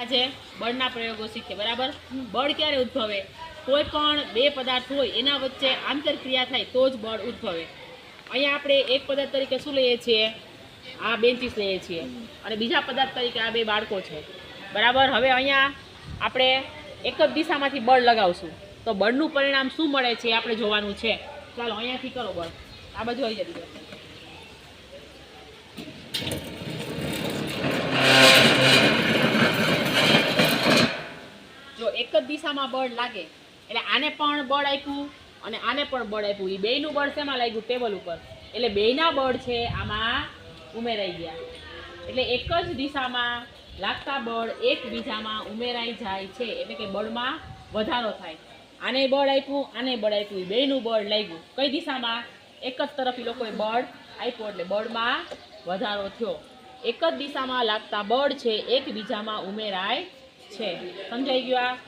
આજે બળના પ્રયોગો શીખે, બરાબર? બળ ક્યારે ઉદ્ભવે? કોઈ પણ બે પદાર્થ હોય એના વચ્ચે આંતરક્રિયા થાય તો જ બળ ઉદ્ભવે. અહીંયા આપણે એક પદાર્થ તરીકે શું લઈએ છીએ? આ બેન્ચીસ લઈએ છીએ. અને બીજા પદાર્થ તરીકે આ બે બાળકો છે. બરાબર? હવે અહીંયા આપણે એક જ દિશામાંથી બળ લગાવશું. તો બળનું પરિણામ શું મળે છે આપણે જોવાનું છે. ચાલો, અહીંયાથી કરો બળ. આ બાજુ આવી જતી એક જ દિશામાં બળ લાગે. એટલે આને પણ બળ આપ્યું અને આને પણ બળ આપ્યું. એ બેયનું બળ શેમાં લાગ્યું? ટેબલ ઉપર. એટલે બેયના બળ છે આમાં ઉમેરાઈ ગયા. એટલે એક જ દિશામાં લાગતા બળ એકબીજામાં ઉમેરાઈ જાય છે. એટલે કે બળમાં વધારો થાય. આને બળ આપ્યું, આને બળ આપ્યું. બેયનું બળ લાગ્યું. કઈ દિશામાં? એક જ તરફ એ લોકોએ બળ આપ્યું એટલે બળમાં વધારો થયો. એક જ દિશામાં લાગતા બળ છે એકબીજામાં ઉમેરાય 切，反正有啊。